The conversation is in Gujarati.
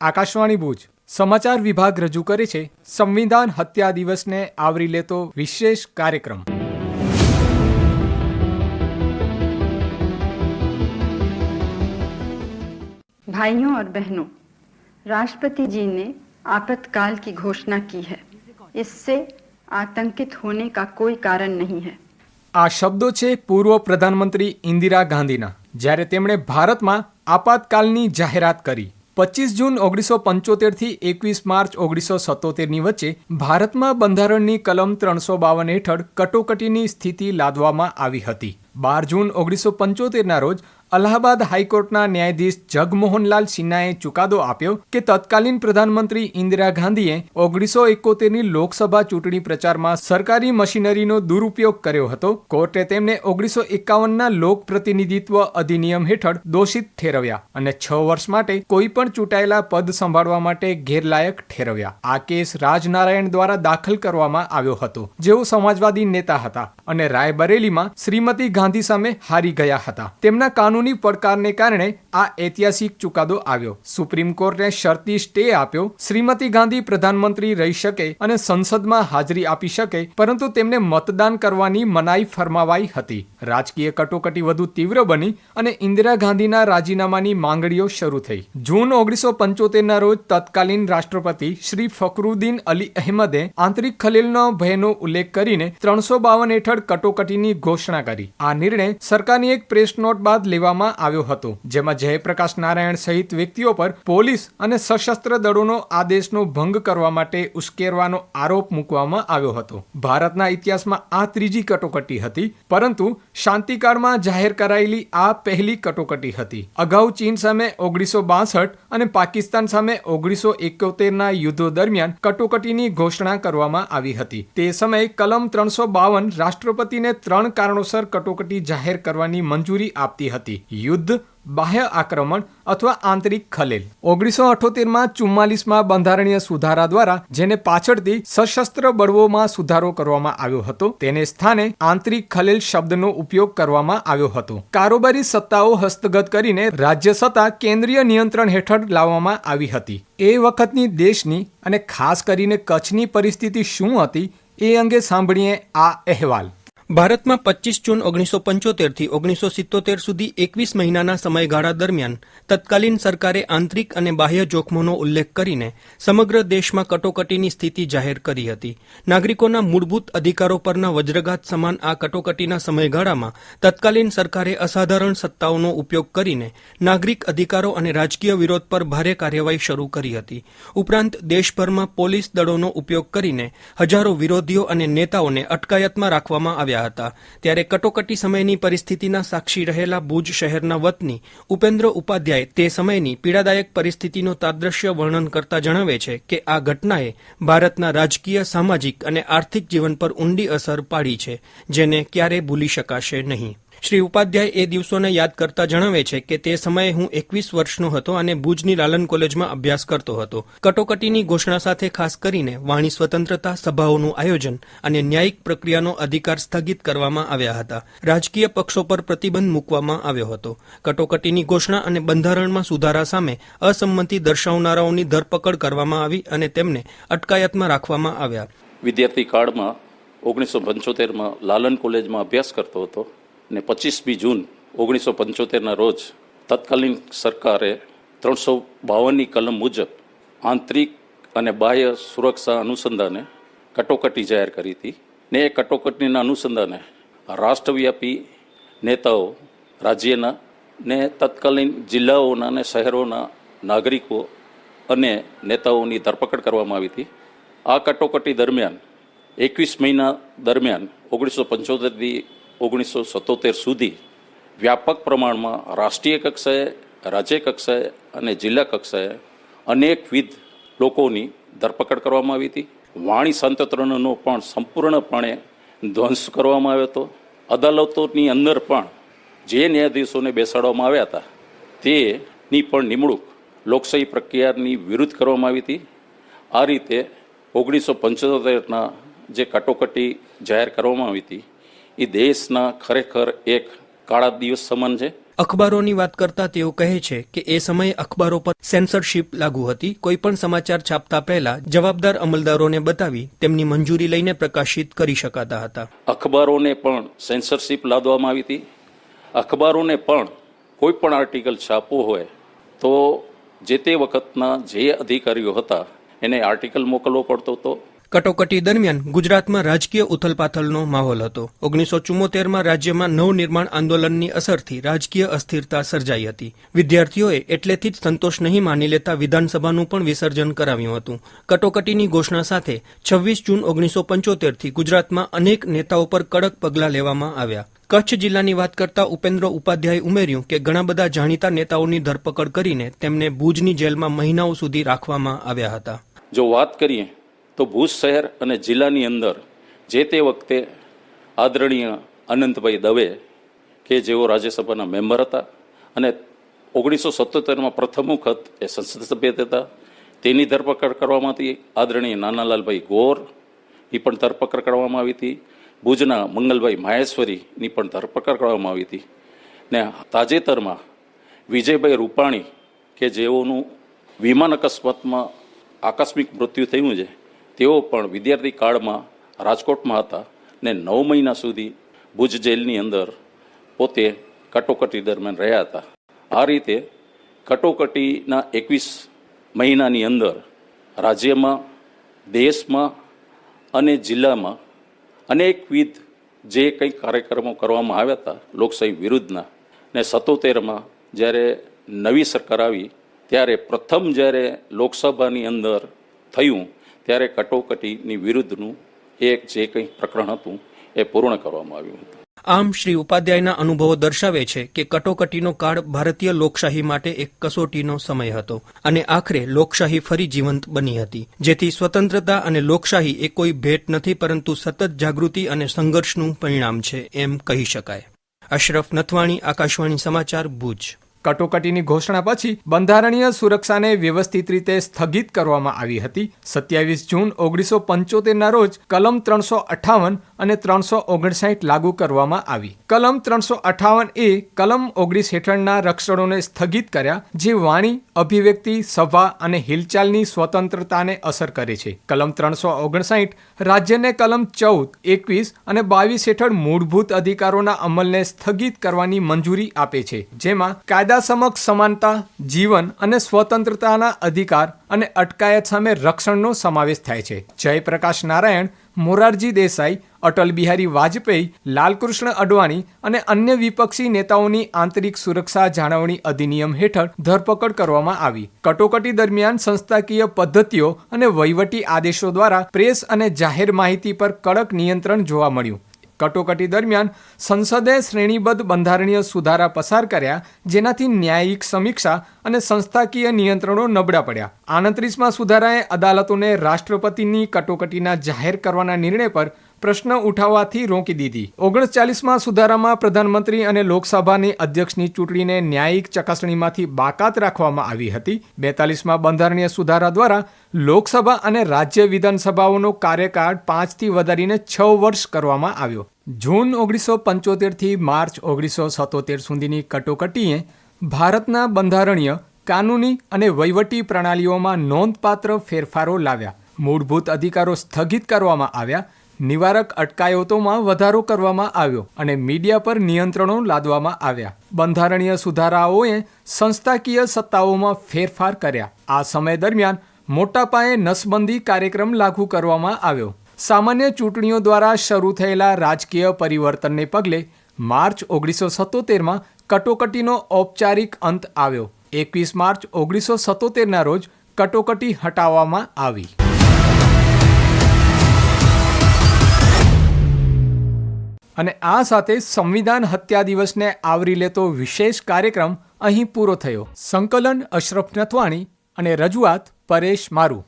આકાશવાણી ભુજ સમાચાર વિભાગ રજૂ કરે છે સંવિધાન હત્યા દિવસને આવરી લેતો વિશેષ કાર્યક્રમ भाइयों और बहनों राष्ट्रपति जी ने आपातकाल की घोषणा की है इससे आतंकित होने का कोई कारण नहीं है આ શબ્દો છે પૂર્વ પ્રધાનમંત્રી ઇન્દિરા ગાંધીના જ્યારે તેમણે ભારતમાં આપાતકાલની જાહેરાત કરી પચીસ જૂન ઓગણીસો પંચોતેરથી એકવીસ માર્ચ ઓગણીસો સત્તોતેરની વચ્ચે ભારતમાં બંધારણની કલમ ત્રણસો બાવન હેઠળ કટોકટીની સ્થિતિ લાદવામાં આવી હતી. બાર જૂન ઓગણીસો પંચોતેરના રોજ અલ્હાબાદ હાઈકોર્ટના ન્યાયાધીશ જગમોહનલાલ સિન્હાએ ચુકાદો આપ્યો કે તત્કાલીન પ્રધાનમંત્રી ઇન્દિરા ગાંધીએ ઓગણીસો એકોતેરની લોકસભા ચૂંટણી પ્રચારમાં સરકારી મશીનરીનો દુરુપયોગ કર્યો હતો. કોર્ટે તેમને ઓગણીસો એકાવનના લોકપ્રતિનિધિત્વ અધિનિયમ હેઠળ દોષિત ઠેરવ્યા અને છ વર્ષ માટે કોઈ પણ ચૂંટાયેલા પદ સંભાળવા માટે ગેરલાયક ઠેરવ્યા. આ કેસ રાજનારાયણ દ્વારા દાખલ કરવામાં આવ્યો હતો, જેઓ સમાજવાદી નેતા હતા અને રાયબરેલીમાં શ્રીમતી ગાંધી સામે હારી ગયા હતા. તેમના કાનૂની પડકારને કારણે આ ઐતિહાસિક ચુકાદો આવ્યો. સુપ્રીમ કોર્ટે શરતી સ્ટે આપ્યો. શ્રીમતી ગાંધી પ્રધાનમંત્રી રહી શકે અને સંસદમાં હાજરી આપી શકે, પરંતુ તેમને મતદાન કરવાની મનાઈ ફરમાવાઈ હતી. રાજકીય કટોકટી વધુ તીવ્ર બની અને ઇન્દિરા ગાંધીના રાજીનામાની માંગણીઓ શરૂ થઈ. જૂન ઓગણીસો પંચોતેરના રોજ તત્કાલીન રાષ્ટ્રપતિ શ્રી ફકરુદ્દીન અલી અહેમદે આંતરિક ખલેલનો ભયનો ઉલ્લેખ કરીને ત્રણસો બાવન હેઠળ કટોકટીની ઘોષણા કરી. આ નિર્ણય સરકારની એક પ્રેસ નોટ બાદ લેવામાં આવ્યો હતો, જેમાં જયપ્રકાશ નારાયણ સહિત વ્યક્તિઓ પર પોલીસ અને સશસ્ત્ર દળોનો આદેશનો ભંગ કરવા માટે ઉશ્કેરવાનો આરોપ મૂકવામાં આવ્યો હતો. ભારતના ઇતિહાસમાં આ ત્રીજી કટોકટી હતી, પરંતુ શાંતિકાળમાં જાહેર કરાયેલી આ પહેલી કટોકટી હતી. અગાઉ ચીન સામે ઓગણીસો બાસઠ અને પાકિસ્તાન સામે ઓગણીસો એકોતેરના યુદ્ધો દરમિયાન કટોકટીની ઘોષણા કરવામાં આવી હતી. તે સમયે કલમ ત્રણસો બાવન રાષ્ટ્રપતિને ત્રણ કારણોસર કટોકટી જાહેર કરવાની મંજૂરી આપતી હતી. યુદ્ધ, બાહ્ય આક્રમણ અથવા આંતરિક ખલેલ. ઓગણીસો અઠોતેરમાં ચુમ્માલીસમાં બંધારણીય સુધારા દ્વારા, જેને પાછળથી સશસ્ત્ર બળવોમાં સુધારો કરવામાં આવ્યો હતો, તેને સ્થાને આંતરિક ખલેલ શબ્દનો ઉપયોગ કરવામાં આવ્યો હતો. કારોબારી સત્તાઓ હસ્તગત કરીને રાજ્ય સત્તા કેન્દ્રીય નિયંત્રણ હેઠળ લાવવામાં આવી હતી. એ વખતની દેશની અને ખાસ કરીને કચ્છની પરિસ્થિતિ શું હતી, એ અંગે સાંભળીએ આ અહેવાલ. ભારતમાં પચીસ જૂન ઓગણીસો પંચોતેરથી ઓગણીસો સિત્તોતેર સુધી એકવીસ મહિનાના સમયગાળા દરમિયાન તત્કાલીન સરકારે આંતરિક અને બાહ્ય જોખમોનો ઉલ્લેખ કરીને સમગ્ર દેશમાં કટોકટીની સ્થિતિ જાહેર કરી હતી. નાગરિકોના મૂળભૂત અધિકારો પરના વજ્રઘાત સમાન આ કટોકટીના સમયગાળામાં તત્કાલીન સરકારે અસાધારણ સત્તાઓનો ઉપયોગ કરીને નાગરિક અધિકારો અને રાજકીય વિરોધ પર ભારે કાર્યવાહી શરૂ કરી હતી. ઉપરાંત દેશભરમાં પોલીસ દળોનો ઉપયોગ કરીને હજારો વિરોધીઓ અને નેતાઓને અટકાયતમાં રાખવામાં આવ્યા. હતા. ત્યારે કટોકટી સમયની પરિસ્થિતિના સાક્ષી રહેલા ભુજ શહેરના વતની ઉપેન્દ્ર ઉપાધ્યાય તે સમયની પીડાદાયક પરિસ્થિતિનો તાદ્રશ્ય વર્ણન કરતા જણાવે છે કે આ ઘટનાએ ભારતના રાજકીય, સામાજિક અને આર્થિક જીવન પર ઊંડી અસર પાડી છે, જેને ક્યારે ભૂલી શકાશે નહીં. શ્રી ઉપાધ્યાય એ દિવસોને યાદ કરતા જણાવે છે કે તે સમયે હું એકવીસ વર્ષનો હતો અને ભુજની લાલન કોલેજમાં અભ્યાસ કરતો હતો. કટોકટીની ઘોષણા સાથે ખાસ કરીને વાણી સ્વતંત્રતા સભાઓનું આયોજન અને ન્યાયિક પ્રક્રિયાનો અધિકાર સ્થગિત કરવામાં આવ્યા હતા. રાજકીય પક્ષો પર પ્રતિબંધ મૂકવામાં આવ્યો હતો. કટોકટીની ઘોષણા અને બંધારણમાં સુધારા સામે અસંમતિ દર્શાવનારાઓની ધરપકડ કરવામાં આવી અને તેમને અટકાયતમાં રાખવામાં આવ્યા. વિદ્યાર્થી કાળમાં ઓગણીસો પંચોતેરમાં લાલન કોલેજમાં અભ્યાસ કરતો હતો. ને પચીસમી જૂન ઓગણીસો પંચોતેરના રોજ તત્કાલીન સરકારે ત્રણસો બાવનની કલમ મુજબ આંતરિક અને બાહ્ય સુરક્ષા અનુસંધાને કટોકટી જાહેર કરી હતી. ને એ કટોકટીના અનુસંધાને રાષ્ટ્રવ્યાપી નેતાઓ, રાજ્યના ને તત્કાલીન જિલ્લાઓના અને શહેરોના નાગરિકો અને નેતાઓની ધરપકડ કરવામાં આવી હતી. આ કટોકટી દરમિયાન એકવીસ મહિના દરમિયાન ઓગણીસો પંચોતેરથી ઓગણીસો સત્તોતેર સુધી વ્યાપક પ્રમાણમાં રાષ્ટ્રીય કક્ષાએ, રાજ્ય કક્ષાએ અને જિલ્લા કક્ષાએ અનેકવિધ લોકોની ધરપકડ કરવામાં આવી હતી. વાણી સંતંત્રનો પણ સંપૂર્ણપણે ધ્વંસ કરવામાં આવ્યો હતો. અદાલતોની અંદર પણ જે ન્યાયાધીશોને બેસાડવામાં આવ્યા હતા, તેની પણ નિમણૂક લોકશાહી પ્રક્રિયાની વિરુદ્ધ કરવામાં આવી હતી. આ રીતે ઓગણીસો પંચોતેરના જે કટોકટી જાહેર કરવામાં આવી હતી એ દેશના ખરેખર એક કાળા દિવસ સમાન છે. અખબારોની વાત કરતા તેઓ કહે છે કે એ સમયે અખબારો પર સેન્સરશિપ લાગુ હતી. કોઈ પણ સમાચાર છાપતા પહેલા જવાબદાર અમલદારોને બતાવી તેમની મંજૂરી લઈને પ્રકાશિત કરી શકાતા હતા. અખબારોને પણ સેન્સરશિપ લાદવામાં આવી હતી. અખબારોને પણ કોઈ પણ આર્ટિકલ છાપવું હોય તો જે તે વખતના જે અધિકારીઓ હતા એને આર્ટિકલ મોકલવો પડતો હતો. કટોકટી દરમિયાન ગુજરાતમાં રાજકીય ઉથલપાથલનો માહોલ હતો. ઓગણીસો ચુમ્મોતેરમાં રાજ્યમાં નવનિર્માણ આંદોલનની અસરથી રાજકીય અસ્થિરતા સર્જાઈ હતી. વિદ્યાર્થીઓએ એટલેથી જ સંતોષ નહીં માની લેતા વિધાનસભાનું પણ વિસર્જન કરાવ્યું હતું. કટોકટીની ઘોષણા સાથે છવ્વીસ જૂન ઓગણીસો પંચોતેરથી ગુજરાતમાં અનેક નેતાઓ પર કડક પગલાં લેવામાં આવ્યા. કચ્છ જિલ્લાની વાત કરતા ઉપેન્દ્ર ઉપાધ્યાય ઉમેર્યું કે ઘણા બધા જાણીતા નેતાઓની ધરપકડ કરીને તેમને ભુજની જેલમાં મહિનાઓ સુધી રાખવામાં આવ્યા હતા. જો વાત કરીએ તો ભુજ શહેર અને જિલ્લાની અંદર જે તે વખતે આદરણીય અનંતભાઈ દવે કે જેઓ રાજ્યસભાના મેમ્બર હતા અને ઓગણીસો સત્તોતેરમાં પ્રથમ વખત એ સંસદ સભ્ય હતા, તેની ધરપકડ કરવામાં હતી આદરણીય નાનાલાલભાઈ ગોરની પણ ધરપકડ કરવામાં આવી હતી, ભુજના મંગલભાઈ માહેશ્વરીની પણ ધરપકડ કરવામાં આવી હતી ને તાજેતરમાં વિજયભાઈ રૂપાણી કે જેઓનું વિમાન અકસ્માતમાં આકસ્મિક મૃત્યુ થયું છે તેઓ પણ વિદ્યાર્થી કાળમાં રાજકોટમાં હતા ને નવ મહિના સુધી ભુજ જેલની અંદર પોતે કટોકટી દરમિયાન રહ્યા હતા. આ રીતે કટોકટીના એકવીસ મહિનાની અંદર રાજ્યમાં, દેશમાં અને જિલ્લામાં અનેકવિધ જે કંઈ કાર્યક્રમો કરવામાં આવ્યા હતા લોકશાહી વિરુદ્ધના ને સત્તોતેરમાં જ્યારે નવી સરકાર આવી, ત્યારે પ્રથમ જ્યારે લોકસભાની અંદર થયું ત્યારે કટોકટીની વિરુદ્ધનું એક જે કંઈ પ્રકરણ હતું, એ પૂર્ણ કરવામાં આવ્યું હતું. આમ શ્રી ઉપાધ્યાયના અનુભવો દર્શાવે છે કે કટોકટીનો કાળ ભારતીય લોકશાહી માટે એક કસોટીનો સમય હતો અને આખરે લોકશાહી ફરી જીવંત બની હતી. જેથી સ્વતંત્રતા અને લોકશાહી એ કોઈ ભેટ નથી, પરંતુ સતત જાગૃતિ અને સંઘર્ષનું પરિણામ છે એમ કહી શકાય. અશરફ નથવાણી, આકાશવાણી સમાચાર ભુજ. કટોકટીની ઘોષણા પછી બંધારણીય સુરક્ષાને વ્યવસ્થિત રીતે સ્થગિત કરવામાં આવી હતી. સત્યાવીસ જૂન ઓગણીસો પંચોતેરના રોજ કલમ ત્રણસો અઠાવન અને ત્રણસો ઓગણસાઠ લાગુ કરવામાં આવી. કલમ ત્રણસો અઠાવન એ કલમ ઓગણીસ હેઠળના રક્ષણોને સ્થગિત કર્યા, જે વાણી, અભિવ્યક્તિ, સભા અને હિલચાલની સ્વતંત્રતાને અસર કરે છે. કલમ ત્રણસો ઓગણસાઠ રાજ્યને કલમ ચૌદ, એકવીસ અને બાવીસ હેઠળ મૂળભૂત અધિકારોના અમલને સ્થગિત કરવાની મંજૂરી આપે છે, જેમાં કાયદા સમક્ષ સમાનતા, જીવન અને સ્વતંત્રતાના અધિકાર અને અટકાયત સામે રક્ષણનો સમાવેશ થાય છે. જયપ્રકાશ નારાયણ મોરારજી દેસાઈ, અટલ બિહારી વાજપેયી, લાલકૃષ્ણ અડવાણી અને અન્ય વિપક્ષી નેતાઓની આંતરિક સુરક્ષા જાળવણી અધિનિયમ હેઠળ ધરપકડ કરવામાં આવી. કટોકટી દરમિયાન સંસ્થાકીય પદ્ધતિઓ અને વહીવટી આદેશો દ્વારા પ્રેસ અને જાહેર માહિતી પર કડક નિયંત્રણ જોવા મળ્યું. કટોકટી દરમિયાન સંસદે શ્રેણીબદ્ધ બંધારણીય સુધારા પસાર કર્યા, જેનાથી ન્યાયિક સમીક્ષા અને સંસ્થાકીય નિયંત્રણો નબળા પડ્યા. આણત્રીસમાં સુધારાએ અદાલતોને રાષ્ટ્રપતિની કટોકટીના જાહેર કરવાના નિર્ણય પર પ્રશ્ન ઉઠાવવાથી રોકી દીધી. ઓગણચાલીસમાં સુધારામાં પ્રધાનમંત્રી અને લોકસભાની અધ્યક્ષની ચૂંટણીને ન્યાયિક ચકાસણીમાંથી બાકાત રાખવામાં આવી હતી. બેતાલીસમાં બંધારણીય સુધારા દ્વારા લોકસભા અને રાજ્ય વિધાનસભાઓનો કાર્યકાળ પાંચથી વધારીને છ વર્ષ કરવામાં આવ્યો. જૂન ઓગણીસો પંચોતેરથી માર્ચ ઓગણીસો સત્તોતેર સુધીની કટોકટીએ ભારતના બંધારણીય, કાનૂની અને વહીવટી પ્રણાલીઓમાં નોંધપાત્ર ફેરફારો લાવ્યા. મૂળભૂત અધિકારો સ્થગિત કરવામાં આવ્યા. નિવારક અટકાયતોમાં વધારો કરવામાં આવ્યો અને મીડિયા પર નિયંત્રણો લાદવામાં આવ્યા. બંધારણીય સુધારાઓએ સંસ્થાકીય સત્તાઓમાં ફેરફાર કર્યા. આ સમય દરમિયાન મોટા પાયે નસબંધી કાર્યક્રમ લાગુ કરવામાં આવ્યો. સામાન્ય ચૂંટણીઓ દ્વારા શરૂ થયેલા રાજકીય પરિવર્તનને પગલે માર્ચ ઓગણીસો સત્તોતેરમાં કટોકટીનો ઔપચારિક અંત આવ્યો. એકવીસ માર્ચ ઓગણીસો સત્તોતેરના રોજ કટોકટી હટાવવામાં આવી. અને આ સાથે સંવિધાન હત્યા દિવસને આવરી લેતો વિશેષ કાર્યક્રમ અહીં પૂરો થયો. સંકલન અશરફ નથવાણી અને રજૂઆત પરેશ મારું.